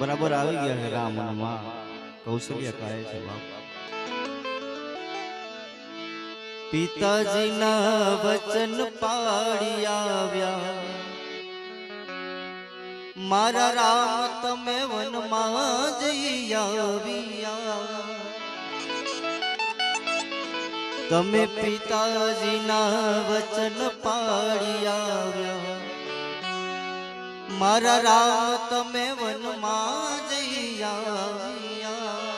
બરાબર આવી ગયા છે રામ અને માં કૌશલ્યા કહે છે બાપ. પિતાજીના વચન પાડી આવ્યા. મારા રામ તમે વનમાં જઈ આવ્યા. તમે પિતાજીના વચન પાડી આવ્યા મારા રામ તમે વનમાં જઈ આવ્યા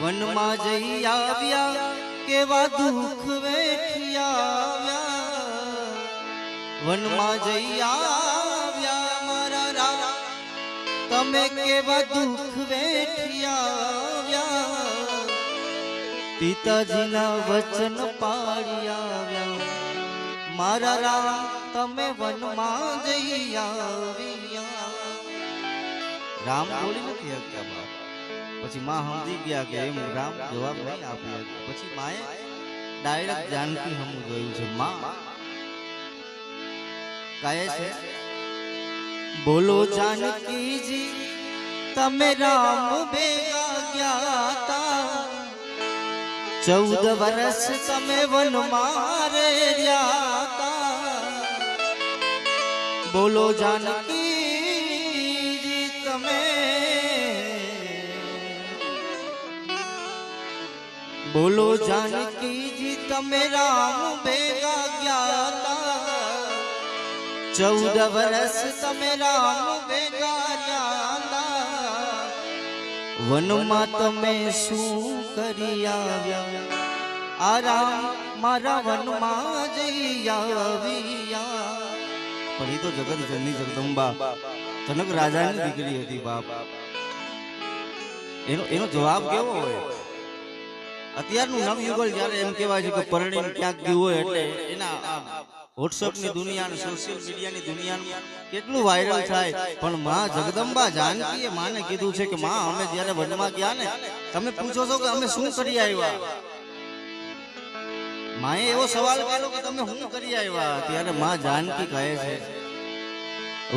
વનમાં જઈ આવ્યા કેવા દુઃખ વેઠિયા આવ્યા વનમાં જઈ આવ્યા મારા રામ તમે કેવા દુઃખ વેઠિયા આવ્યા પિતાજીના વચન પાડી આવ્યા મારા રામ તમે વનમાં જઈ આવ્યા. રામ બોલી નથી શકતા બાપ. પછી માં સમજી ગયા કે એમ રામ જવાબ નહીં આપી પછી માએ ડાયરેક્ટ જાનકી હમ જોયું છે, માં. કહે છે, બોલો જાનકીજી, તમે રામ ભેગા ગયા તા. ચૌદ વર્ષ તમે વનમાં રહ્યા બોલો જાનકી તમે. બોલો જાનકીજી તમે રામ ભેગા ગયા ચૌદ વર્ષ તમે રામ ભેગા તા વનમાં તમે શું કરી આવ્યા? આરામ મારા વનમાં જઈ આવ્યા પણ એ તો જગત જનની જગદંબા. જનક રાજાની દીકરી હતી બાપ. એનો એનો જવાબ કેવો હોય? અત્યારનું નવયુગલ જ્યારે એમ કહેવાય છે કે પરણીને ક્યાંક ગયું હોય એટલે એના વોટ્સઅપની દુનિયા સોશિયલ મીડિયાની દુનિયાનું કેટલું વાયરલ થાય. પણ માં જગદંબા જાનકીએ માને કીધું છે કે માં અમે જ્યારે વનમાં ગયા ને તમે પૂછો છો કે અમે શું કરી આવ્યા? માએ એવો સવાલ કર્યો કે તમે શું કરી આવ્યા? ત્યારે માં જાનકી કહે છે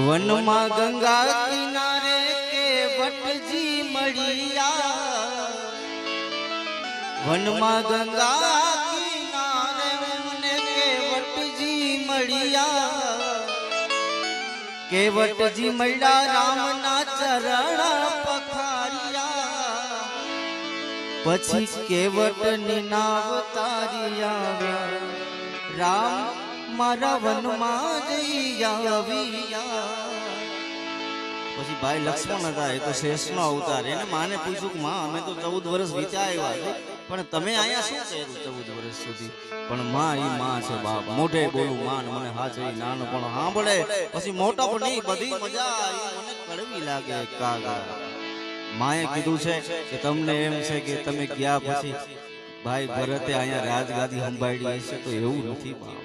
વનમાં ગંગા કિનારે કે વટજી મળ્યા? વનમાં ગંગા કેવટજી મળ્યા રામના ચરણ પખાર્યા. પછી કેવટની નિનાવ તારી આવ્યા. રામ મારા વનમાં જઈ આવ્યા. પછી ભાઈ લક્ષ્મણ હતા એ તો શેષનો અવતાર. એને માને પૂછ્યું કે માં અમે તો ચૌદ વર્ષ વીત્યા આવ્યા પણ તમે અહીંયા શું કર્યું ચૌદ વર્ષ સુધી? પણ માં ઈ માં છે બાપ. મોઢે બોલું માન મને હાજરી નાનો પણ સાંભળે. પછી મોટો પણ નહીં બધી મજા મને કડવી લાગે કાગા માએ કીધું છે કે તમને એમ છે કે તમે ગયા પછી ભાઈ ભરતે અહીંયા રાજગાદી સંભાળી હશે તો એવું નથી બાપ.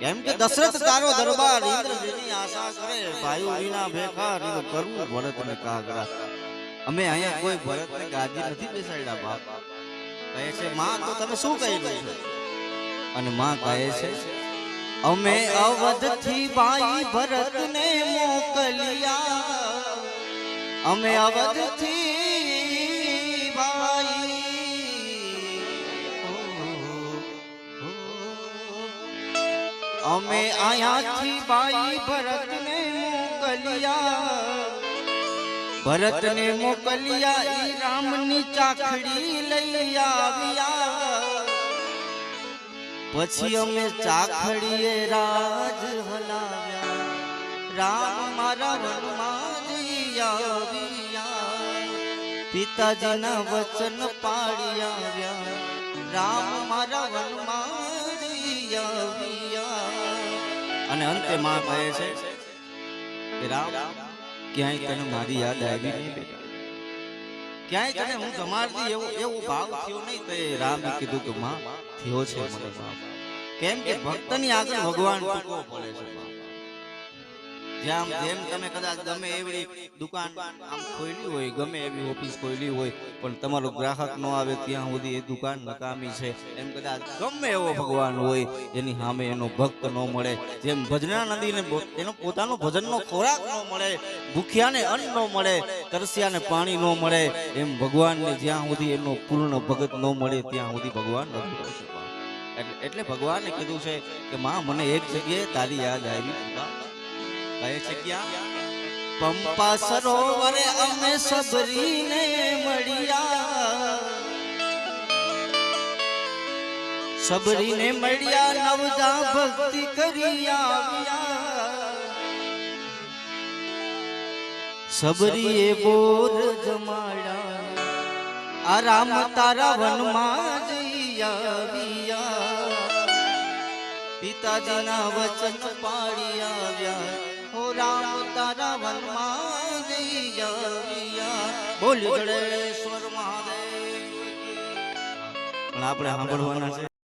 કેમ કે દશરથ તારો દરબાર ઇન્દ્રજીની આશા કરે. ભાઈઓ વિના ભેખા ને કરવું ભરત ને કાગરા અમે અહીંયા કોઈ ભરત ને ગાદી નથી બેસાડ્યા બાપ. કહે છે માં તો તમે શું કહી રહ્યું છે? અને માં કહે છે અમે અવધથી ભાઈ ભરત ને મોકલ્યા. અમે અવધથી ભાઈ અમે અહીંયાથી ભાઈ ભરતને મોકલ્યા. ભરતને મોકલ્યા ઈ રામની ચાખડી લઈ આવ્યા. પછી અમે ચાખડીએ રાજ હલાવ્યા. રામ મારા વનમાં જઈ આવ્યા. પિતાજીના વચન પાડી આવ્યા. રામ મારા વનમાં આવ્યા. અને અંતે માં કહે છે કે રામ ક્યાંય તને મારી યાદ આવી નહીં બેટા? ક્યાંય તને હું તમારથી એવો એવો ભાવ થયો નહીં તે રામે કીધું કે, માં, થયો છે મને કેમ કે ભક્તની આગળ ભગવાન ટૂંકો પડે છે બાપ જેમ જેમ તમે કદાચ ગમે એવી દુકાન આમ ખોલી હોય, ગમે એવી ઓફિસ ખોલી હોય, પણ તમારો ગ્રાહક ન આવે ત્યાં સુધી એ દુકાન નકામી છે. એમ કદાચ ગમે એવો ભગવાન હોય એની સામે એનો ભક્ત ન મળે, જેમ ભજના નદીને એનો પોતાનો ભજનનો ખોરાક ન મળે, ભૂખ્યાને અન્ન ન મળે, તરસ્યાને પાણી ન મળે, એમ ભગવાનને જ્યાં સુધી એનો પૂર્ણ ભગત ન મળે, ત્યાં સુધી ભગવાન નથી એટલે ભગવાને કીધું છે કે, માં, મને એક જગ્યાએ તારી યાદ આવી. પૂરા. કઈ જગ્યા પંપા સરોવરે અમે સબરીને મળ્યા. સબરીને મળ્યા, નવજા ભક્તિ કરી આવ્યા. સબરીએ બોર જમાડા આ રામ તારા વનમાં જઈ આવ્યા. પિતાજીના વચન પાડી આવ્યા હો રામ તારા વનમાં બોલ ગણેશ્વર મહાદેવ પણ આપણે સાંભળવાના છે.